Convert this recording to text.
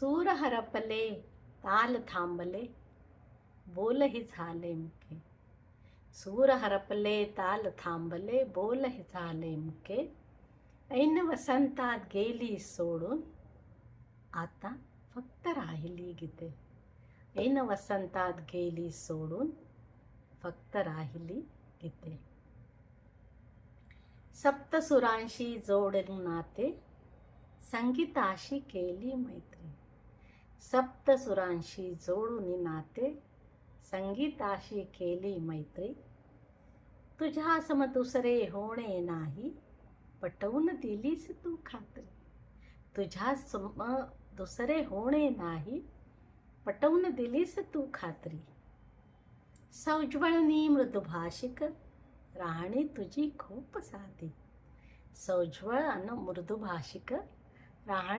सूर हरपले ताल थांबले बोल हि झाले मुके. सूर हरपले ताल थांबले बोल हि झाले मुके. ऐन वसंतात गेली सोडून आता फक्त राहिली गीते. ऐन वसंतात गेली सोडून फक्त राहिली गीते. सप्तसुरांशी जोडून नाते संगीताशी केली मैत्री. सप्तसुरांशी जोडून नाते संगीताशी केली मैत्री. तुझ्या सम दुसरे होणे नाही पटवून दिलीस तू खात्री. तुझ्या सम दुसरे होणे नाही पटवून दिलीस तू खात्री. सौज्वळनी मृदुभाषिक राहणी तुझी खूप साधी. सौज्वळ अन मृदुभाषिक राहणी